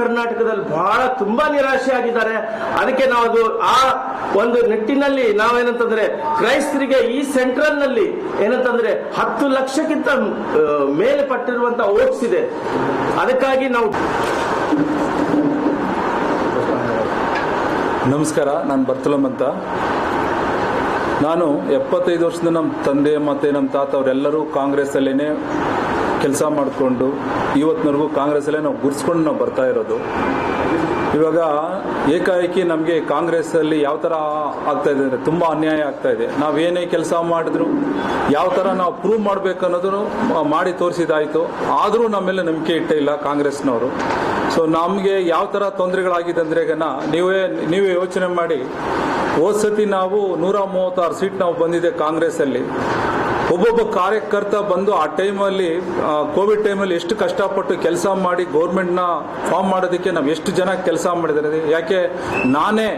ಕರ್ನಾಟಕದಲ್ಲಿ ಬಹಳ ತುಂಬಾ ನಿರಾಶೆ ಆಗಿದ್ದಾರೆ. ಅದಕ್ಕೆ ನಾವು ಆ ಒಂದು ನಿಟ್ಟಿನಲ್ಲಿ ನಾವೇನಂತಂದ್ರೆ ಕ್ರೈಸ್ತರಿಗೆ ಈ ಸೆಂಟ್ರಲ್ನಲ್ಲಿ ಏನಂತಂದ್ರೆ ಹತ್ತು ಲಕ್ಷಕ್ಕಿಂತ ಮೇಲೆ ಪಟ್ಟಿರುವಂತ ಓಟ್ಸ್ ಇದೆ. ಅದಕ್ಕಾಗಿ ನಾವು ನಮಸ್ಕಾರ, ನಾನು ಬರ್ತಲಮ್ ಅಂತ. ನಾನು ಎಪ್ಪತ್ತೈದು ವರ್ಷದಿಂದ ನಮ್ಮ ತಂದೆ ಮತ್ತು ನಮ್ಮ ತಾತ ಅವರೆಲ್ಲರೂ ಕಾಂಗ್ರೆಸ್ಸಲ್ಲೇ ಕೆಲಸ ಮಾಡಿಕೊಂಡು ಇವತ್ತಿನವರೆಗೂ ಕಾಂಗ್ರೆಸ್ಸಲ್ಲೇ ನಾವು ಗುರ್ಸ್ಕೊಂಡು ನಾವು ಬರ್ತಾ ಇರೋದು. ಇವಾಗ ಏಕಾಏಕಿ ನಮಗೆ ಕಾಂಗ್ರೆಸ್ಸಲ್ಲಿ ಯಾವ ಥರ ಆಗ್ತಾ ಇದೆ ಅಂದರೆ ತುಂಬ ಅನ್ಯಾಯ ಆಗ್ತಾ ಇದೆ. ನಾವೇನೇ ಕೆಲಸ ಮಾಡಿದ್ರು ಯಾವ ಥರ ನಾವು ಪ್ರೂವ್ ಮಾಡಬೇಕು ಅನ್ನೋದನ್ನು ಮಾಡಿ ತೋರಿಸಿದಾಯಿತು. ಆದರೂ ನಮ್ಮ ಮೇಲೆ ನಂಬಿಕೆ ಇಟ್ಟೇ ಇಲ್ಲ ಕಾಂಗ್ರೆಸ್ನವರು. ಸೊ ನಮಗೆ ಯಾವ ಥರ ತೊಂದರೆಗಳಾಗಿದೆ ಅಂದರೆ ಈಗ ನೀವೇ ನೀವೇ ಯೋಚನೆ ಮಾಡಿ ಹೋದ ಸತಿ ನಾವು ನೂರ ಮೂವತ್ತಾರು ಸೀಟ್ ನಾವು ಬಂದಿದೆ ಕಾಂಗ್ರೆಸ್ಸಲ್ಲಿ. ಒಬ್ಬೊಬ್ಬ ಕಾರ್ಯಕರ್ತ ಬಂದು ಆ ಟೈಮಲ್ಲಿ ಕೋವಿಡ್ ಟೈಮಲ್ಲಿ ಎಷ್ಟು ಕಷ್ಟಪಟ್ಟು ಕೆಲಸ ಮಾಡಿ ಗೌರ್ಮೆಂಟ್ನ ಫಾರ್ಮ್ ಮಾಡೋದಕ್ಕೆ ನಾವು ಎಷ್ಟು ಜನ ಕೆಲಸ ಮಾಡಿದ್ದಾರೆ? ಯಾಕೆ ನಾನೇ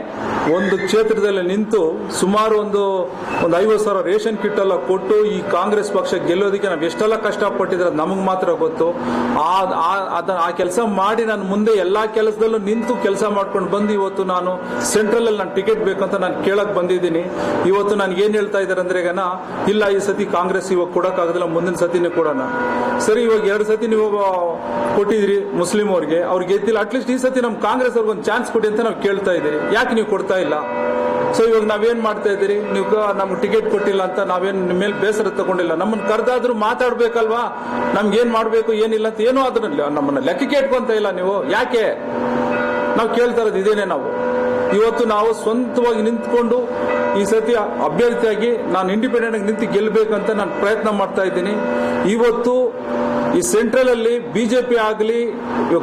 ಒಂದು ಕ್ಷೇತ್ರದಲ್ಲಿ ನಿಂತು ಸುಮಾರು ಒಂದು ಒಂದು ಐವತ್ತು ಸಾವಿರ ರೇಷನ್ ಕಿಟ್ ಎಲ್ಲ ಕೊಟ್ಟು ಈ ಕಾಂಗ್ರೆಸ್ ಪಕ್ಷ ಗೆಲ್ಲೋದಕ್ಕೆ ನಾವು ಎಷ್ಟೆಲ್ಲ ಕಷ್ಟಪಟ್ಟಿದ್ರೆ ನಮಗೆ ಮಾತ್ರ ಗೊತ್ತು. ಆ, ಆ- ಕೆಲಸ ಮಾಡಿ ನಾನು ಮುಂದೆ ಎಲ್ಲ ಕೆಲಸದಲ್ಲೂ ನಿಂತು ಕೆಲಸ ಮಾಡ್ಕೊಂಡು ಬಂದು ಇವತ್ತು ನಾನು ಸೆಂಟ್ರಲ್ ನಾನು ಟಿಕೆಟ್ ಬೇಕಂತ ನಾನು ಕೇಳಕ್ ಬಂದಿದ್ದೀನಿ. ಇವತ್ತು ನಾನು ಏನ್ ಹೇಳ್ತಾ ಇದ್ದಾರೆ ಅಂದ್ರೆ ಈಗ ಇಲ್ಲ ಈ ಸತಿ ಕಾಂಗ್ರೆಸ್ ಇವಾಗ ಕೊಡೋಕ್ಕಾಗೋದಿಲ್ಲ, ಮುಂದಿನ ಸತಿನೇ ಕೊಡೋಣ. ಸರಿ, ಇವಾಗ ಎರಡು ಸತಿ ನೀವು ಕೊಟ್ಟಿದ್ರಿ ಮುಸ್ಲಿಂ ಅವ್ರಿಗೆ. ಅವ್ರಿಗೆ ಗೆದ್ದಿಲ್ಲ ಅಟ್ಲೀಸ್ಟ್ ಈ ಸತಿ ನಮ್ ಕಾಂಗ್ರೆಸ್ ಅವ್ರಿಗೆ ಒಂದು ಚಾನ್ಸ್ ಕೊಡಿ ಅಂತ ನಾವು ಕೇಳ್ತಾ ಇದ್ದೀರಿ. ಯಾಕೆ ನೀವು ಕೊಡ್ತಾ ಇಲ್ಲ. ಸೊ ಇವಾಗ ನಾವೇನ್ ಮಾಡ್ತಾ ಇದ್ದೀರಿ? ನೀವು ನಮ್ಗೆ ಟಿಕೆಟ್ ಕೊಟ್ಟಿಲ್ಲ ಅಂತ ನಾವೇನ್ ನಿಮ್ಮ ಮೇಲೆ ಬೇಸರ ತಗೊಂಡಿಲ್ಲ. ನಮ್ಮನ್ನ ಕರೆದಾದ್ರೂ ಮಾತಾಡ್ಬೇಕಲ್ವಾ? ನಮ್ಗೆ ಏನ್ ಮಾಡ್ಬೇಕು, ಏನಿಲ್ಲ ಅಂತ ಏನೋ ಅದ್ರಲ್ಲಿ ನಮ್ಮನ್ನ ಲೆಕ್ಕಕ್ಕೆ ಇಟ್ಕೊಂತ ಇಲ್ಲ ನೀವು. ಯಾಕೆ? ನಾವು ಕೇಳ್ತಾ ಇರೋದು ಇದೇನೆ ನಾವು. ಇವತ್ತು ನಾವು ಸ್ವಂತವಾಗಿ ನಿಂತ್ಕೊಂಡು ಈ ಸತಿ ಅಭ್ಯರ್ಥಿಯಾಗಿ ನಾನು ಇಂಡಿಪೆಂಡೆಂಟ್ ಆಗಿ ನಿಂತು ಗೆಲ್ಲಬೇಕಂತ ನಾನು ಪ್ರಯತ್ನ ಮಾಡ್ತಾ ಇದ್ದೀನಿ. ಇವತ್ತು ಈ ಸೆಂಟ್ರಲ್ ಅಲ್ಲಿ ಬಿಜೆಪಿ ಆಗಲಿ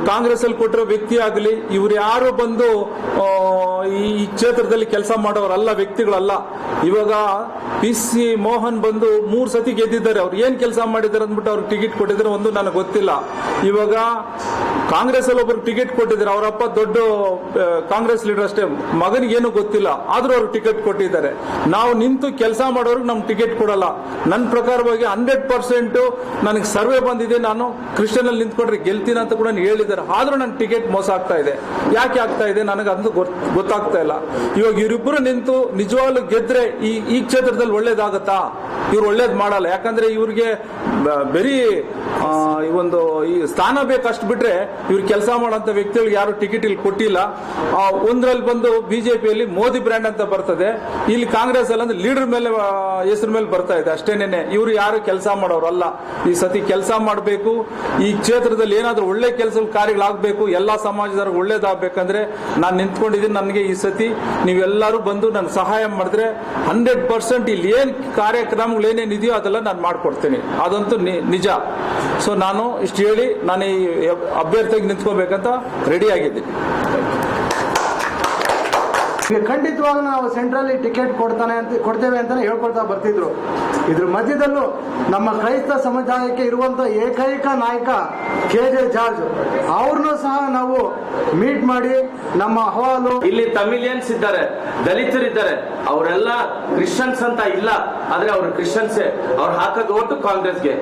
ಕಾಂಗ್ರೆಸ್ ಅಲ್ಲಿ ಕೊಟ್ಟಿರೋ ವ್ಯಕ್ತಿ ಆಗಲಿ, ಇವ್ರು ಯಾರು ಬಂದು ಈ ಕ್ಷೇತ್ರದಲ್ಲಿ ಕೆಲಸ ಮಾಡೋರಲ್ಲ ವ್ಯಕ್ತಿಗಳಲ್ಲ. ಇವಾಗ ಪಿ ಸಿ ಮೋಹನ್ ಬಂದು ಮೂರು ಸತಿ ಗೆದ್ದಿದ್ದಾರೆ. ಅವ್ರು ಏನ್ ಕೆಲಸ ಮಾಡಿದ್ದಾರೆ ಅಂದ್ಬಿಟ್ಟು ಅವ್ರಿಗೆ ಟಿಕೆಟ್ ಕೊಟ್ಟಿದ್ದಾರೆ ಒಂದು ನನಗೆ ಗೊತ್ತಿಲ್ಲ. ಇವಾಗ ಕಾಂಗ್ರೆಸ್ ಅಲ್ಲಿ ಒಬ್ಬರು ಟಿಕೆಟ್ ಕೊಟ್ಟಿದ್ದಾರೆ ಅವರಪ್ಪ ದೊಡ್ಡ ಕಾಂಗ್ರೆಸ್ ಲೀಡರ್ ಅಷ್ಟೇ. ಮಗನಿಗೆ ಏನು ಗೊತ್ತಿಲ್ಲ. ಆದ್ರೂ ಅವ್ರಿಗೆ ಟಿಕೆಟ್ ಕೊಟ್ಟಿದ್ದಾರೆ. ನಾವು ನಿಂತು ಕೆಲಸ ಮಾಡೋರ್ಗೆ ನಮ್ಗೆ ಟಿಕೆಟ್ ಕೊಡಲ್ಲ. ನನ್ನ ಪ್ರಕಾರವಾಗಿ ಹಂಡ್ರೆಡ್ ಪರ್ಸೆಂಟ್ ನನಗೆ ಸರ್ವೆ ಬಂದಿದೆ. ನಾನು ಕ್ರಿಶ್ಚಿಯನ್ ಅಲ್ಲಿ ನಿಂತ್ಕೊಂಡ್ರೆ ಗೆಲ್ತೀನಿ ಅಂತ ಕೂಡ ಹೇಳಿದ್ದಾರೆ. ಆದ್ರೂ ನನ್ನ ಟಿಕೆಟ್ ಮೋಸ ಆಗ್ತಾ ಇದೆ. ಯಾಕೆ ಆಗ್ತಾ ಇದೆ? ನನಗೆ ಅದು ಗೊತ್- ಗೊತ್ತಾಗ್ತಾ ಇಲ್ಲ. ಇವಾಗ ಇವರಿಬ್ಬರು ನಿಂತು ನಿಜವಾಗ್ಲೂ ಗೆದ್ರೆ ಈ ಈ ಕ್ಷೇತ್ರದಲ್ಲಿ ಒಳ್ಳೇದಾಗತ್ತಾ? ಇವ್ರು ಒಳ್ಳೇದ್ ಮಾಡಲ್ಲ. ಯಾಕಂದ್ರೆ ಇವ್ರಿಗೆ ಬರೀ ಈ ಒಂದು, ಈ ಸ್ಥಾನ ಬೇಕಷ್ಟು ಬಿಟ್ರೆ ಇವ್ರು ಕೆಲಸ ಮಾಡುವಂತ ವ್ಯಕ್ತಿಗಳಿಗೆ ಯಾರು ಟಿಕೆಟ್ ಇಲ್ಲಿ ಕೊಟ್ಟಿಲ್ಲ. ಒಂದ್ರಲ್ಲಿ ಬಂದು ಬಿಜೆಪಿಯಲ್ಲಿ ಮೋದಿ ಬ್ರ್ಯಾಂಡ್ ಅಂತ ಬರ್ತದೆ. ಇಲ್ಲಿ ಕಾಂಗ್ರೆಸ್ ಅಲ್ಲಿ ಅಂದ್ರೆ ಲೀಡರ್ ಮೇಲೆ ಹೆಸರು ಮೇಲೆ ಬರ್ತಾ ಇದೆ ಅಷ್ಟೇನೆ ಇವರು ಯಾರು ಕೆಲಸ ಮಾಡೋರಲ್ಲ ಈ ಸತಿ ಕೆಲಸ ಮಾಡಬೇಕು. ಈ ಕ್ಷೇತ್ರದಲ್ಲಿ ಏನಾದ್ರೂ ಒಳ್ಳೆ ಕೆಲಸ ಕಾರ್ಯಗಳಾಗಬೇಕು, ಎಲ್ಲಾ ಸಮಾಜದವ್ರಿಗೆ ಒಳ್ಳೇದಾಗಬೇಕಂದ್ರೆ ನಾನು ನಿಂತ್ಕೊಂಡಿದ್ದೀನಿ ನನಗೆ ಈ ಸತಿ. ನೀವೆಲ್ಲರೂ ಬಂದು ನನ್ನ ಸಹಾಯ ಮಾಡಿದ್ರೆ ಹಂಡ್ರೆಡ್ ಪರ್ಸೆಂಟ್ ಇಲ್ಲಿ ಏನ್ ಕಾರ್ಯಕ್ರಮಗಳು ಏನೇನು ಇದೆಯೋ ಅದೆಲ್ಲ ನಾನು ಮಾಡಿಕೊಡ್ತೀನಿ. ಅದಂತೂ ನಿಜ. ಸೊ ನಾನು ಇಷ್ಟು ಹೇಳಿ ನಾನು ಈ ಅಭ್ಯರ್ಥಿಗೆ ನಿಂತ್ಕೋಬೇಕಂತ ರೆಡಿ ಆಗಿದ್ದೀನಿ. ಈಗ ಖಂಡಿತವಾಗ್ಲೂ ನಾವು ಸೆಂಟ್ರಲ್ಲಿ ಟಿಕೆಟ್ ಕೊಡ್ತಾನೆ ಅಂತ ಕೊಡ್ತೇವೆ ಅಂತಾನೆ ಹೇಳ್ಕೊಳ್ತಾ ಬರ್ತಿದ್ರು. ಇದ್ರ ಮಧ್ಯದಲ್ಲೂ ನಮ್ಮ ಕ್ರೈಸ್ತ ಸಮುದಾಯಕ್ಕೆ ಇರುವಂತ ಏಕೈಕ ನಾಯಕ ಕೆ ಜೆ ಜಾರ್ಜ್ ಅವ್ರನ್ನೂ ಸಹ ನಾವು ಮೀಟ್ ಮಾಡಿ ನಮ್ಮ ಅಹವಾಲು ಇಲ್ಲಿ ತಮಿಲಿಯನ್ಸ್ ಇದ್ದಾರೆ ದಲಿತರಿದ್ದಾರೆ ಅವರೆಲ್ಲ ಕ್ರಿಶ್ಚಿಯನ್ಸ್ ಅಂತ ಇಲ್ಲ ಆದ್ರೆ ಅವರು ಕ್ರಿಶ್ಚಿಯನ್ಸೇ ಅವ್ರು ಹಾಕೋದು ಓಟು ಕಾಂಗ್ರೆಸ್ಗೆ.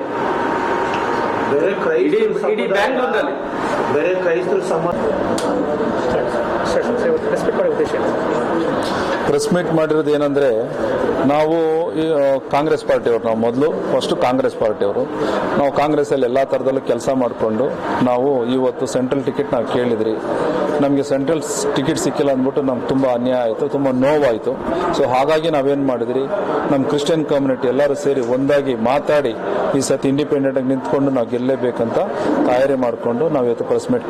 ಬೇರೆ ಇಡೀ ಕ್ರೈಸ್ತ ಇಡೀ ಸಮುದಾಯ- ಬ್ಯಾಂಗ್ಳೂರ್ನಲ್ಲಿ. ಬೇರೆ ಕ್ರೈಸ್ತರು ಸಮಾಜ ಪ್ರೆಸ್ ಮೀಟ್ ಮಾಡಿರೋದು ಏನಂದ್ರೆ, ನಾವು ಕಾಂಗ್ರೆಸ್ ಪಾರ್ಟಿಯವರು, ನಾವು ಮೊದಲು ಫಸ್ಟ್ ಕಾಂಗ್ರೆಸ್ ಪಾರ್ಟಿಯವರು. ನಾವು ಕಾಂಗ್ರೆಸ್ ಅಲ್ಲಿ ಎಲ್ಲಾ ತರದಲ್ಲೂ ಕೆಲಸ ಮಾಡಿಕೊಂಡು, ನಾವು ಇವತ್ತು ಸೆಂಟ್ರಲ್ ಟಿಕೆಟ್ ನಾವು ಕೇಳಿದ್ರಿ. ನಮಗೆ ಸೆಂಟ್ರಲ್ ಟಿಕೆಟ್ ಸಿಕ್ಕಿಲ್ಲ ಅಂದ್ಬಿಟ್ಟು ನಮ್ಗೆ ತುಂಬಾ ಅನ್ಯಾಯ ಆಯಿತು, ತುಂಬಾ ನೋವಾಯಿತು. ಸೊ ಹಾಗಾಗಿ ನಾವೇನು ಮಾಡಿದ್ರಿ ನಮ್ಮ ಕ್ರಿಶ್ಚಿಯನ್ ಕಮ್ಯುನಿಟಿ ಎಲ್ಲರೂ ಸೇರಿ ಒಂದಾಗಿ ಮಾತಾಡಿ, ಈ ಸತಿ ಇಂಡಿಪೆಂಡೆಂಟ್ ಆಗಿ ನಿಂತ್ಕೊಂಡು ನಾವು ಗೆಲ್ಲೇಬೇಕಂತ ತಯಾರಿ ಮಾಡಿಕೊಂಡು ನಾವು ಇವತ್ತು ಪ್ರೆಸ್ ಮೀಟ್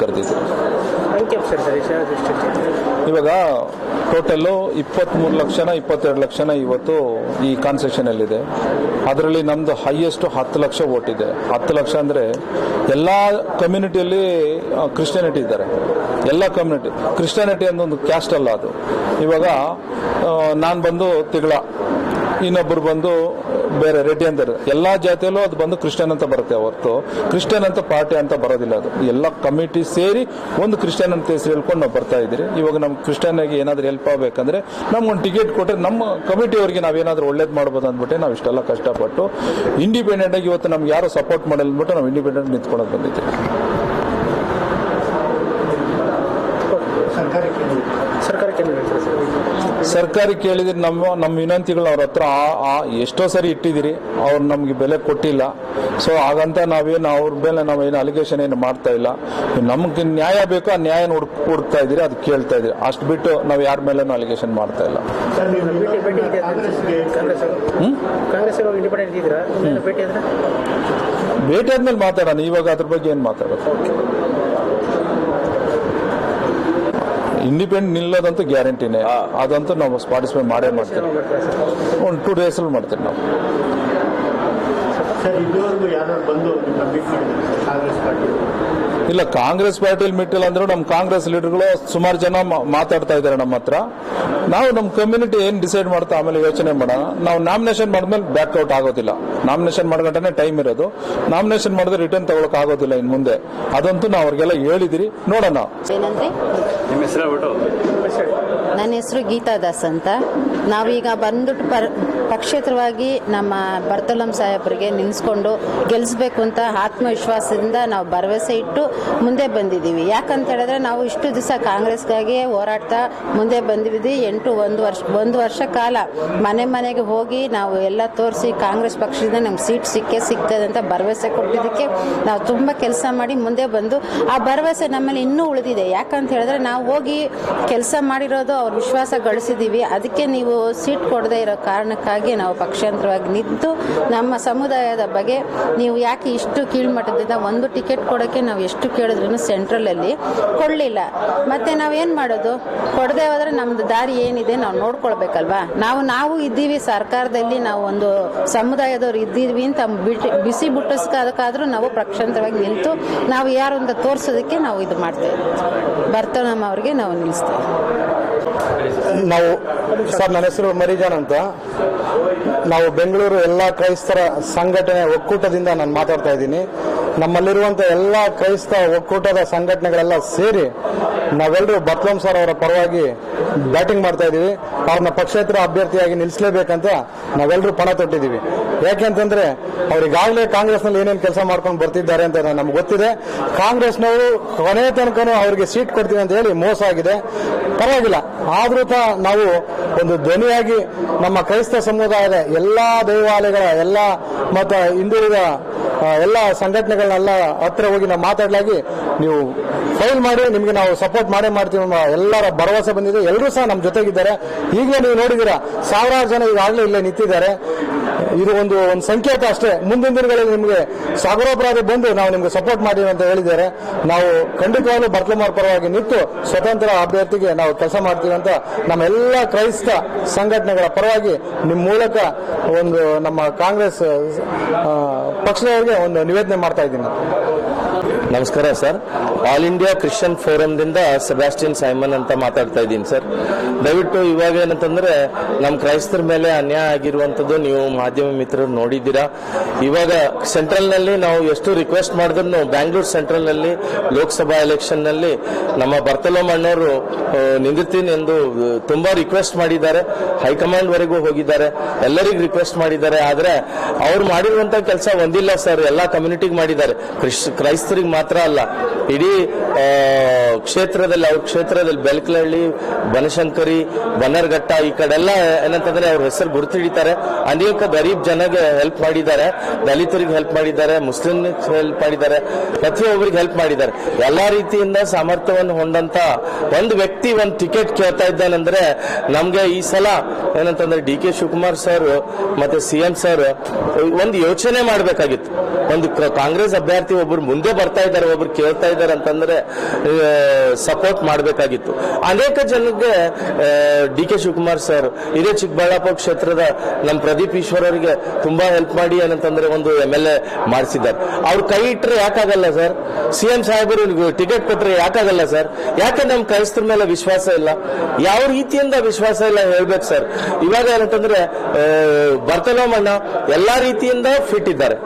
ಇವಾಗ ಟೋಟಲ್ಲು ಇಪ್ಪತ್ತ್ಮೂರು ಲಕ್ಷನ, ಇಪ್ಪತ್ತೆರಡು ಲಕ್ಷನ ಇವತ್ತು ಈ ಕಾನ್ಸೆಷನ್ ಅಲ್ಲಿದೆ ಅದರಲ್ಲಿ ನಮ್ದು ಹೈಯೆಸ್ಟ್ ಹತ್ತು ಲಕ್ಷ ಓಟ್ ಇದೆ. ಹತ್ತು ಲಕ್ಷ ಅಂದ್ರೆ ಎಲ್ಲ ಕಮ್ಯುನಿಟಿಯಲ್ಲಿ ಕ್ರಿಶ್ಚಿಯಾನಿಟಿ ಇದ್ದಾರೆ. ಎಲ್ಲ ಕಮ್ಯುನಿಟಿ ಕ್ರಿಶ್ಚಿಯಾನಿಟಿ ಒಂದು ಕ್ಯಾಸ್ಟ್ ಅಲ್ಲ ಅದು. ಇವಾಗ ನಾನು ಬಂದು ತಿಗಳ ಇನ್ನೊಬ್ಬರು ಬಂದು ಬೇರೆ ರೆಡ್ಡಿ ಅಂತ. ಎಲ್ಲಾ ಜಾತಿಯಲ್ಲೂ ಅದು ಬಂದು ಕ್ರಿಶ್ಚಿಯನ್ ಅಂತ ಬರುತ್ತೆ ಹೊರತು. ಕ್ರಿಶ್ಚಿಯನ್ ಅಂತ ಪಾರ್ಟಿ ಅಂತ ಬರೋದಿಲ್ಲ ಅದು. ಎಲ್ಲ ಕಮಿಟಿ ಸೇರಿ ಒಂದು ಕ್ರಿಶ್ಚಿಯನ್ ಅಂತ ಹೆಸರು ಹೇಳ್ಕೊಂಡು ನಾವು ಬರ್ತಾ ಇದ್ದೀರಿ. ಇವಾಗ ನಮ್ಮ ಕ್ರಿಶ್ಚಿಯನ್ ಆಗಿ ಏನಾದ್ರೂ ಹೆಲ್ಪ್ ಆಗ್ಬೇಕಂದ್ರೆ ನಮ್ಗೊಂದು ಟಿಕೆಟ್ ಕೊಟ್ಟರೆ ನಮ್ಮ ಕಮಿಟಿಯವರಿಗೆ ನಾವೇನಾದ್ರೂ ಒಳ್ಳೇದು ಮಾಡ್ಬೋದು ಅಂದ್ಬಿಟ್ಟು ನಾವು ಇಷ್ಟೆಲ್ಲ ಕಷ್ಟಪಟ್ಟು ಇಂಡಿಪೆಂಡೆಂಟ್ ಆಗಿ ಇವತ್ತು ನಮ್ಗೆ ಯಾರು ಸಪೋರ್ಟ್ ಮಾಡಲ್ಲ ಅಂದ್ಬಿಟ್ಟು ನಾವು ಇಂಡಿಪೆಂಡೆಂಟ್ ನಿಂತ್ಕೊಳ್ಳೋಕೆ ಬಂದಿದ್ದೀವಿ ಸರ್ಕಾರಕ್ಕೆ ಏನು ಹೇಳ್ತೀರಾ ಸರ್ ಸರ್ಕಾರಿ ಕೇಳಿದ್ರೆ ನಮ್ಮ ನಮ್ಮ ವಿನಂತಿಗಳು ಅವ್ರ ಹತ್ರ ಎಷ್ಟೋ ಸರಿ ಇಟ್ಟಿದ್ದೀರಿ ಅವ್ರು ನಮಗೆ ಬೆಲೆ ಕೊಟ್ಟಿಲ್ಲ. ಸೊ ಹಾಗಂತ ನಾವೇನು ಅವ್ರ ಮೇಲೆ ನಾವೇನು ಅಲಿಗೇಷನ್ ಏನು ಮಾಡ್ತಾ ಇಲ್ಲ. ನಮ್ಗೆ ನ್ಯಾಯ ಬೇಕು ಆ ನ್ಯಾಯನ ಹುಡುಕ್ ಹುಡುಕ್ತಾ ಇದ್ದೀರಿ ಅದು ಕೇಳ್ತಾ ಇದ್ದೀರಿ. ಅಷ್ಟು ಬಿಟ್ಟು ನಾವು ಯಾರ ಮೇಲೇನು ಅಲಿಗೇಷನ್ ಮಾಡ್ತಾ ಇಲ್ಲ. ಸರ್ ನೀವು ಭೇಟಿ ಭೇಟಿ ಕಾಂಗ್ರೆಸ್ ಕಾಂಗ್ರೆಸ್ ಅವರು ಇಂಡಿಪೆಂಡೆಂಟ್ ಇದ್ದೀರಾ? ಏನು ಭೇಟಿ ಅಂದ್ರೆ ಭೇಟಿ ಆದ್ಮೇಲೆ ಮಾತಾಡೋಣ ಇವಾಗ ಅದ್ರ ಬಗ್ಗೆ ಏನು ಮಾತಾಡೋದು? ಇಂಡಿಪೆಂಡೆಂಟ್ ನಿಲ್ಲೋದಂತೂ ಗ್ಯಾರಂಟಿನೇ ಅದಂತೂ ನಾವು ಪಾರ್ಟಿಸಿಪೇಟ್ ಮಾಡೇ ಮಾಡ್ತೀವಿ. ಒಂದು ಟೂ ಡೇಸಲ್ಲಿ ಮಾಡ್ತೀವಿ ನಾವು. ಸರ್ ಇದುವರೆಗೂ ಯಾರು ಬಂದು ನಿಮ್ಮನ್ನ ಮೀಟ್ ಮಾಡಿದ್ರು ಕಾಂಗ್ರೆಸ್ ಪಾರ್ಟಿ. ಇಲ್ಲ ಕಾಂಗ್ರೆಸ್ ಪಾರ್ಟಿಲಿ ಮಿಟ್ಟಿಲ್ಲ ಅಂದ್ರೆ ನಮ್ಮ ಕಾಂಗ್ರೆಸ್ ಲೀಡರ್ಗಳು ಸುಮಾರು ಜನ ಮಾತಾಡ್ತಾ ಇದ್ದಾರೆ ನಮ್ಮ ಹತ್ರ. ನಾವು ನಮ್ಮ ಕಮ್ಯುನಿಟಿ ಏನ್ ಡಿಸೈಡ್ ಮಾಡ್ತಾ ಆಮೇಲೆ ಯೋಚನೆ ಮಾಡೋಣ. ನಾವು ನಾಮಿನೇಷನ್ ಮಾಡಿದ್ಮೇಲೆ ಬ್ಯಾಕ್ಔಟ್ ಆಗೋದಿಲ್ಲ. ನಾಮಿನೇಷನ್ ಮಾಡ್ಕೊಂಡೇ ಟೈಮ್ ಇರೋದು. ನಾಮಿನೇಷನ್ ಮಾಡಿದ್ರೆ ರಿಟರ್ನ್ ತಗೊಳಕ್ ಆಗೋದಿಲ್ಲ ಇನ್ ಮುಂದೆ. ಅದಂತೂ ನಾವು ಅವ್ರಿಗೆಲ್ಲ ಹೇಳಿದಿರಿ. ನೋಡೋಣ. ಏನಂದ್ರೆ? ನಿಮ್ಮ ಹೆಸರು ಹೇಳ್ಬಿಟ್ಟು. ನನ್ನ ಹೆಸರು ಗೀತಾ ದಾಸ್ ಅಂತ. ನಾವೀಗ ಬಂದ್ಬಿಟ್ಟು ಪಕ್ಷೇತರವಾಗಿ ನಮ್ಮ ಬರ್ತಲಂ ಸಾಹೇಬರಿಗೆ ನಿಲ್ಲಿಸ್ಕೊಂಡು ಗೆಲ್ಲಿಸ್ಬೇಕು ಅಂತ ಆತ್ಮವಿಶ್ವಾಸದಿಂದ ನಾವು ಭರವಸೆ ಇಟ್ಟು ಮುಂದೆ ಬಂದಿದ್ದೀವಿ. ಯಾಕಂತ ಹೇಳಿದ್ರೆ ನಾವು ಇಷ್ಟು ದಿವಸ ಕಾಂಗ್ರೆಸ್ಗಾಗಿ ಹೋರಾಡ್ತಾ ಮುಂದೆ ಬಂದಿದ್ದೀವಿ. ಎಂಟು, ಒಂದು ವರ್ಷ ಒಂದು ವರ್ಷ ಕಾಲ ಮನೆ ಮನೆಗೆ ಹೋಗಿ ನಾವು ಎಲ್ಲ ತೋರಿಸಿ ಕಾಂಗ್ರೆಸ್ ಪಕ್ಷದಿಂದ ನಮ್ಗೆ ಸೀಟ್ ಸಿಕ್ಕೇ ಸಿಗ್ತದೆ ಅಂತ ಭರವಸೆ ಕೊಟ್ಟಿದ್ದಕ್ಕೆ ನಾವು ತುಂಬ ಕೆಲಸ ಮಾಡಿ ಮುಂದೆ ಬಂದು ಆ ಭರವಸೆ ನಮ್ಮಲ್ಲಿ ಇನ್ನೂ ಉಳಿದಿದೆ. ಯಾಕಂತ ಹೇಳಿದ್ರೆ ನಾವು ಹೋಗಿ ಕೆಲಸ ಮಾಡಿರೋದು ಅವ್ರ ವಿಶ್ವಾಸ ಗಳಿಸಿದ್ದೀವಿ. ಅದಕ್ಕೆ ನೀವು ಸೀಟ್ ಕೊಡದೇ ಇರೋ ಕಾರಣಕ್ಕಾಗಿ ನಾವು ಪಕ್ಷಾಂತರವಾಗಿ ನಿಂತು ನಮ್ಮ ಸಮುದಾಯದ ಬಗ್ಗೆ ನೀವು ಯಾಕೆ ಇಷ್ಟು ಕೀಳ್ಮಟ್ಟದಿಂದ ಒಂದು ಟಿಕೆಟ್ ಕೊಡೋಕ್ಕೆ ನಾವು ಎಷ್ಟು ಕೇಳಿದ್ರು ಸೆಂಟ್ರಲಲ್ಲಿ ಕೊಡಲಿಲ್ಲ. ಮತ್ತೆ ನಾವೇನು ಮಾಡೋದು? ಕೊಡದೆ ಹೋದರೆ ನಮ್ಮದು ದಾರಿ ಏನಿದೆ ನಾವು ನೋಡ್ಕೊಳ್ಬೇಕಲ್ವಾ? ನಾವು ನಾವು ಇದ್ದೀವಿ ಸರ್ಕಾರದಲ್ಲಿ, ನಾವು ಒಂದು ಸಮುದಾಯದವ್ರು ಇದ್ದೀವಿ ಅಂತ ಬಿಟ್ಟು, ಬಿಸಿ ಬಿಟ್ಟಿಸ್ಕೋದಕ್ಕಾದ್ರೂ ನಾವು ಪ್ರಕ್ಷಾಂತವಾಗಿ ನಿಂತು ನಾವು ಯಾರು ಅಂತ ತೋರಿಸೋದಕ್ಕೆ ನಾವು ಇದು ಮಾಡ್ತೇವೆ. ಬರ್ತನಮ್ಮ ಅವ್ರಿಗೆ ನಾವು ನಿಲ್ಲಿಸ್ತೇವೆ ನಾವು, ಸರ್, ನನ್ನ ಹೆಸರು ಮರಿಜಾನ್ ಅಂತ. ನಾವು ಬೆಂಗಳೂರು ಎಲ್ಲ ಕ್ರೈಸ್ತರ ಸಂಘಟನೆ ಒಕ್ಕೂಟದಿಂದ ನಾನು ಮಾತಾಡ್ತಾ ಇದ್ದೀನಿ. ನಮ್ಮಲ್ಲಿರುವಂಥ ಎಲ್ಲ ಕ್ರೈಸ್ತ ಒಕ್ಕೂಟದ ಸಂಘಟನೆಗಳೆಲ್ಲ ಸೇರಿ ನಾವೆಲ್ಲರೂ ಬತ್ಲಂ ಸರ್ ಅವರ ಪರವಾಗಿ ಬ್ಯಾಟಿಂಗ್ ಮಾಡ್ತಾ ಇದ್ದೀವಿ. ಅವ್ರನ್ನ ಪಕ್ಷೇತರ ಅಭ್ಯರ್ಥಿಯಾಗಿ ನಿಲ್ಲಿಸಲೇಬೇಕಂತ ನಾವೆಲ್ಲರೂ ಪಣ ತೊಟ್ಟಿದ್ದೀವಿ. ಯಾಕೆಂತಂದ್ರೆ ಅವ್ರಿಗಾಗಲೇ ಕಾಂಗ್ರೆಸ್ನಲ್ಲಿ ಏನೇನು ಕೆಲಸ ಮಾಡ್ಕೊಂಡು ಬರ್ತಿದ್ದಾರೆ ಅಂತ ನಮ್ಗೆ ಗೊತ್ತಿದೆ. ಕಾಂಗ್ರೆಸ್ನವರು ಕೊನೆ ತನಕನೂ ಅವರಿಗೆ ಸೀಟ್ ಕೊಡ್ತೀವಿ ಅಂತ ಹೇಳಿ ಮೋಸ ಆಗಿದೆ. ಪರವಾಗಿಲ್ಲ. ಆದ್ರೂ ನಾವು ಒಂದು ಧ್ವನಿಯಾಗಿ ನಮ್ಮ ಕ್ರೈಸ್ತ ಸಮುದಾಯದ ಎಲ್ಲಾ ದೇವಾಲಯಗಳ ಎಲ್ಲ ಮತ್ತು ಹಿಂದುಳಿದ ಎಲ್ಲ ಸಂಘಟನೆಗಳನ್ನೆಲ್ಲ ಹತ್ರ ಹೋಗಿ ನಾವು ಮಾತಾಡಲಾಗಿ ನೀವು ಫೈಲ್ ಮಾಡಿ, ನಿಮಗೆ ನಾವು ಸಪೋರ್ಟ್ ಮಾಡೇ ಮಾಡ್ತೀವಿ ಎಲ್ಲರ ಭರವಸೆ ಬಂದಿದೆ. ಎಲ್ಲರೂ ಸಹ ನಮ್ಮ ಜೊತೆಗಿದ್ದಾರೆ. ಈಗಲೇ ನೀವು ನೋಡಿದ್ದೀರಾ, ಸಾವಿರಾರು ಜನ ಈಗಾಗಲೇ ಇಲ್ಲೇ ನಿಂತಿದ್ದಾರೆ. ಇದು ಒಂದು ಒಂದು ಸಂಕೇತ ಅಷ್ಟೇ. ಮುಂದಿನ ದಿನಗಳಲ್ಲಿ ನಿಮಗೆ ಸಾಗರೋಪರಾಧಿ ಬಂದು ನಾವು ನಿಮ್ಗೆ ಸಪೋರ್ಟ್ ಮಾಡಿ ಅಂತ ಹೇಳಿದ್ದಾರೆ. ನಾವು ಖಂಡಿತವಾಗ್ಲೂ ಬರ್ತಮಾರ್ ಪರವಾಗಿ ನಿಂತು ಸ್ವತಂತ್ರ ಅಭ್ಯರ್ಥಿಗೆ ನಾವು ಕೆಲಸ ಮಾಡ್ತೀವಿ ಅಂತ ನಮ್ಮ ಎಲ್ಲ ಕ್ರೈಸ್ತ ಸಂಘಟನೆಗಳ ಪರವಾಗಿ ನಿಮ್ಮ ಮೂಲಕ ಒಂದು ನಮ್ಮ ಕಾಂಗ್ರೆಸ್ ಪಕ್ಷದವರಿಗೆ ಒಂದು ನಿವೇದನೆ ಮಾಡ್ತಾ ಇದ್ದೀನಿ. ನಮಸ್ಕಾರ ಸರ್. ಆಲ್ ಇಂಡಿಯಾ ಕ್ರಿಶ್ಚಿಯನ್ ಫೋರಂದಿಂದ ಸೆಬಾಸ್ಟಿಯನ್ ಸೈಮನ್ ಅಂತ ಮಾತಾಡ್ತಾ ಇದ್ದೀನಿ ಸರ್. ದಯವಿಟ್ಟು ಇವಾಗ ಏನಂತಂದ್ರೆ ನಮ್ಮ ಕ್ರೈಸ್ತರ ಮೇಲೆ ಅನ್ಯಾಯ ಆಗಿರುವಂತದ್ದು ನೀವು ಮಾಧ್ಯಮ ಮಿತ್ರರು ನೋಡಿದ್ದೀರಾ. ಇವಾಗ ಸೆಂಟ್ರಲ್ನಲ್ಲಿ ನಾವು ಎಷ್ಟು ರಿಕ್ವೆಸ್ಟ್ ಮಾಡಿದ್ರು ಬ್ಯಾಂಗ್ಳೂರ್ ಸೆಂಟ್ರಲ್ನಲ್ಲಿ ಲೋಕಸಭಾ ಎಲೆಕ್ಷನ್ನಲ್ಲಿ ನಮ್ಮ ಬರ್ತಲೋಮ್ ಅಣ್ಣವರು ಆ, ನಿಂದಿರ್ತೀನಿ ಎಂದು ತುಂಬಾ ರಿಕ್ವೆಸ್ಟ್ ಮಾಡಿದ್ದಾರೆ. ಹೈಕಮಾಂಡ್ ವರೆಗೂ ಹೋಗಿದ್ದಾರೆ. ಎಲ್ಲರಿಗೂ ರಿಕ್ವೆಸ್ಟ್ ಮಾಡಿದ್ದಾರೆ. ಆದ್ರೆ ಅವ್ರು ಮಾಡಿರುವಂತ ಕೆಲಸ ಒಂದಿಲ್ಲ ಸರ್. ಎಲ್ಲಾ ಕಮ್ಯುನಿಟಿಗೆ ಮಾಡಿದ್ದಾರೆ. ಕ್ರಿಶ್ ಕ್ರೈಸ್ತರಿಗೆ ಮಾತ್ರ ಅಲ್ಲ. ಇಡೀ ಕ್ಷೇತ್ರದಲ್ಲಿ ಅವ್ರ ಕ್ಷೇತ್ರದಲ್ಲಿ ಬೆಲ್ಕಲಹಳ್ಳಿ ಬನಶಂಕರಿ ಬನ್ನರ್ಘಟ್ಟ ಈ ಕಡೆ ಎಲ್ಲ ಏನಂತಂದ್ರೆ ಅವ್ರ ಹೆಸರು ಗುರುತಿಡಿತಾರೆ ಅನೇಕ ಗರೀಬ್ ಜನಗೆ ಹೆಲ್ಪ್ ಮಾಡಿದ್ದಾರೆ. ದಲಿತರಿಗೆ ಹೆಲ್ಪ್ ಮಾಡಿದ್ದಾರೆ. ಮುಸ್ಲಿಂ ಹೆಲ್ಪ್ ಮಾಡಿದ್ದಾರೆ. ಪ್ರತಿಯೊಬ್ಬರಿಗೆ ಹೆಲ್ಪ್ ಮಾಡಿದ್ದಾರೆ. ಎಲ್ಲಾ ರೀತಿಯಿಂದ ಸಾಮರ್ಥ್ಯವನ್ನು ಹೊಂದಂತ ಒಂದು ವ್ಯಕ್ತಿ ಒಂದು ಟಿಕೆಟ್ ಕೇಳ್ತಾ ಇದ್ದಾನಂದ್ರೆ ನಮ್ಗೆ ಈ ಸಲ ಏನಂತಂದ್ರೆ ಡಿ ಕೆ ಶಿವಕುಮಾರ್ ಸರ್ ಮತ್ತೆ ಸಿಎಂ ಸರ್ ಒಂದು ಯೋಚನೆ ಮಾಡಬೇಕಾಗಿತ್ತು. ಒಂದು ಕಾಂಗ್ರೆಸ್ ಅಭ್ಯರ್ಥಿ ಒಬ್ಬರು ಮುಂದೆ ಬರ್ತಾ ಇದ್ದಾರೆ ಒಬ್ರು ಕೇಳ್ತಾ ಇದ್ದಾರೆ ಅಂತಂದ್ರೆ ಸಪೋರ್ಟ್ ಮಾಡಬೇಕಾಗಿತ್ತು. ಅನೇಕ ಜನಕ್ಕೆ ಡಿ ಕೆ ಶಿವಕುಮಾರ್ ಸರ್ ಇದೇ ಚಿಕ್ಕಬಳ್ಳಾಪುರ ಕ್ಷೇತ್ರದ ನಮ್ಮ ಪ್ರದೀಪ್ ಈಶ್ವರ್ ಅವರಿಗೆ ತುಂಬಾ ಹೆಲ್ಪ್ ಮಾಡಿ ಏನಂತಂದ್ರೆ ಒಂದು ಎಂ ಎಲ್ ಎ ಮಾಡಿಸಿದ್ದಾರೆ. ಅವ್ರು ಕೈ ಇಟ್ಟರೆ ಯಾಕಾಗಲ್ಲ ಸರ್? ಸಿಎಂ ಸಾಹೇಬರು ಟಿಕೆಟ್ ಕೊಟ್ಟರೆ ಯಾಕಾಗಲ್ಲ ಸರ್? ಯಾಕೆ ನಮ್ಮ ಕ್ರೈಸ್ತರ ಮೇಲೆ ವಿಶ್ವಾಸ ಇಲ್ಲ? ಯಾವ ರೀತಿಯಿಂದ ವಿಶ್ವಾಸ ಇಲ್ಲ ಹೇಳ್ಬೇಕು ಸರ್? ಇವಾಗ ಏನಂತಂದ್ರೆ ಬರ್ತಲೋಮಣ್ಣ ಎಲ್ಲಾ ರೀತಿಯಿಂದ ಫಿಟ್ ಇದ್ದಾರೆ.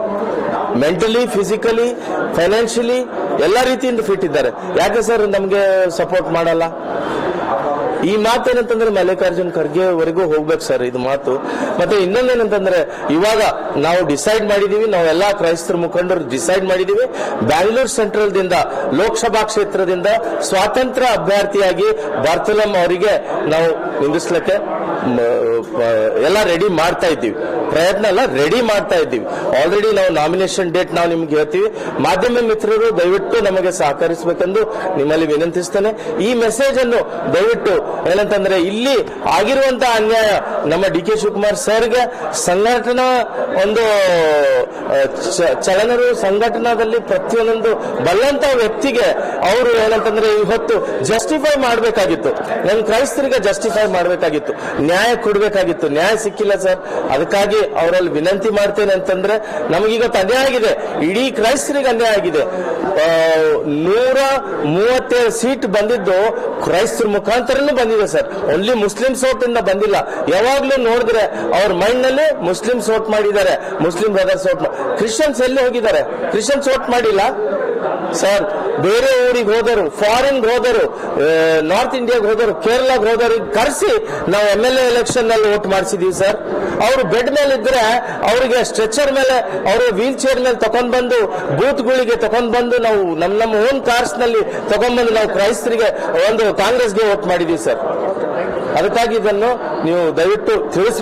ಮೆಂಟಲಿ ಫಿಸಿಕಲಿ ಫೈನಾನ್ಷಿಯಲಿ ಎಲ್ಲ ರೀತಿಯಿಂದ ಫಿಟ್ ಇದ್ದಾರೆ. ಯಾಕೆ ಸರ್ ನಮಗೆ ಸಪೋರ್ಟ್ ಮಾಡಲ್ಲ? ಈ ಮಾತು ಏನಂತಂದ್ರೆ ಮಲ್ಲಿಕಾರ್ಜುನ್ ಖರ್ಗೆ ವರೆಗೂ ಹೋಗ್ಬೇಕು ಸರ್ ಇದು ಮಾತು. ಮತ್ತೆ ಇನ್ನೊಂದೇನಂತಂದ್ರೆ, ಇವಾಗ ನಾವು ಡಿಸೈಡ್ ಮಾಡಿದೀವಿ ನಾವೆಲ್ಲಾ ಕ್ರೈಸ್ತರ ಮುಖಂಡರು ಡಿಸೈಡ್ ಮಾಡಿದೀವಿ, ಬ್ಯಾಂಗ್ಳೂರ್ ಸೆಂಟ್ರಲ್ ದಿಂದ ಲೋಕಸಭಾ ಕ್ಷೇತ್ರದಿಂದ ಸ್ವಾತಂತ್ರ್ಯ ಅಭ್ಯರ್ಥಿಯಾಗಿ ಬಾರ್ತಲಂ ಅವರಿಗೆ ನಾವು ನಿಂದಿಸ್ಲಕ್ಕೆ ಎಲ್ಲ ರೆಡಿ ಮಾಡ್ತಾ ಇದ್ದೀವಿ. ಪ್ರಯತ್ನ ಎಲ್ಲ ರೆಡಿ ಮಾಡ್ತಾ ಇದ್ದೀವಿ. ಆಲ್ರೆಡಿ ನಾವು ನಾಮಿನೇಷನ್ ಡೇಟ್ ನಾವು ನಿಮ್ಗೆ ಹೇಳ್ತೀವಿ. ಮಾಧ್ಯಮ ಮಿತ್ರರು ದಯವಿಟ್ಟು ನಮಗೆ ಸಹಕರಿಸಬೇಕೆಂದು ನಿಮ್ಮಲ್ಲಿ ವಿನಂತಿಸ್ತೇನೆ. ಈ ಮೆಸೇಜ್ ಅನ್ನು ದಯವಿಟ್ಟು ಏನಂತಂದ್ರೆ ಇಲ್ಲಿ ಆಗಿರುವಂತಹ ಅನ್ಯಾಯ ನಮ್ಮ ಡಿ ಕೆ ಶಿವಕುಮಾರ್ ಸರ್ಗೆ ಸಂಘಟನಾ ಒಂದು ಚಲನರು ಸಂಘಟನಾದಲ್ಲಿ ಪ್ರತಿಯೊಂದೊಂದು ಬಲ್ಲಂತ ವ್ಯಕ್ತಿಗೆ ಅವರು ಏನಂತಂದ್ರೆ ಇವತ್ತು ಜಸ್ಟಿಫೈ ಮಾಡಬೇಕಾಗಿತ್ತು. ನನ್ನ ಕ್ರೈಸ್ತರಿಗೆ ಜಸ್ಟಿಫೈ ಮಾಡಬೇಕಾಗಿತ್ತು. ನ್ಯಾಯ ಕೊಡಬೇಕಾಗಿತ್ತು. ನ್ಯಾಯ ಸಿಕ್ಕಿಲ್ಲ ಸರ್. ಅದಕ್ಕಾಗಿ ಅವರಲ್ಲಿ ವಿನಂತಿ ಮಾಡ್ತೇನೆ ಅಂತಂದ್ರೆ ನಮಗೀಗ ತಂದೆ ಆಗಿದೆ. ಇಡೀ ಕ್ರೈಸ್ತರಿಗೆ ಅನ್ಯಾಯ ಆಗಿದೆ. ನೂರ ಮೂವತ್ತೇಳು ಸೀಟ್ ಬಂದಿದ್ದು ಕ್ರೈಸ್ತರ ಮುಖಾಂತರನೇ ಬಂದಿದೆ ಸರ್. ಓನ್ಲಿ ಮುಸ್ಲಿಂ ಸೋಟ್ ಇಂದ ಬಂದಿಲ್ಲ. ಯಾವಾಗ್ಲೂ ನೋಡಿದ್ರೆ ಅವ್ರ ಮೈಂಡ್ನಲ್ಲಿ ಮುಸ್ಲಿಂ ಸೋಟ್ ಮಾಡಿದ್ದಾರೆ ಮುಸ್ಲಿಂ ಬ್ರದರ್ಸ್ ಸೋಟ್ ಕ್ರಿಶ್ಚಿಯನ್ಸ್ ಎಲ್ಲಿ ಹೋಗಿದ್ದಾರೆ? ಕ್ರಿಶ್ಚಿಯನ್ಸ್ ಸೋಟ್ ಮಾಡಿಲ್ಲ? ಸರ್ ಬೇರೆ ಊರಿಗೆ ಹೋದರು ಫಾರಿನ್ ಹೋದರು ನಾರ್ತ್ ಇಂಡಿಯಾಗೆ ಹೋದರು ಕೇರಳಗೆ ಹೋದರು ಕರೆಸಿ ನಾವು ಎಂ ಎಲ್ ಎ ಎಲೆಕ್ಷನ್ನಲ್ಲಿ ವೋಟ್ ಮಾಡಿಸಿದೀವಿ ಸರ್ ಅವರು ಬೆಡ್ ಮೇಲೆ ಇದ್ರೆ ಅವರಿಗೆ ಸ್ಟ್ರೆಚರ್ ಮೇಲೆ, ಅವರು ವೀಲ್ ಚೇರ್ ಮೇಲೆ ತಗೊಂಡ್ ಬಂದು ಬೂತ್ಗಳಿಗೆ ತಗೊಂಡ್ ಬಂದು ನಾವು ನಮ್ಮ ನಮ್ಮ ಓನ್ ಕಾರ್ಸ್ನಲ್ಲಿ ತಗೊಂಡ್ ಬಂದು ನಾವು ಕ್ರೈಸ್ತರಿಗೆ, ಒಂದು ಕಾಂಗ್ರೆಸ್ಗೆ ವೋಟ್ ಮಾಡಿದೀವಿ ಸರ್ ಅದಕ್ಕಾಗಿ ಇದನ್ನು ನೀವು ದಯವಿಟ್ಟು ತಿಳಿಸ್ಬೇಕು.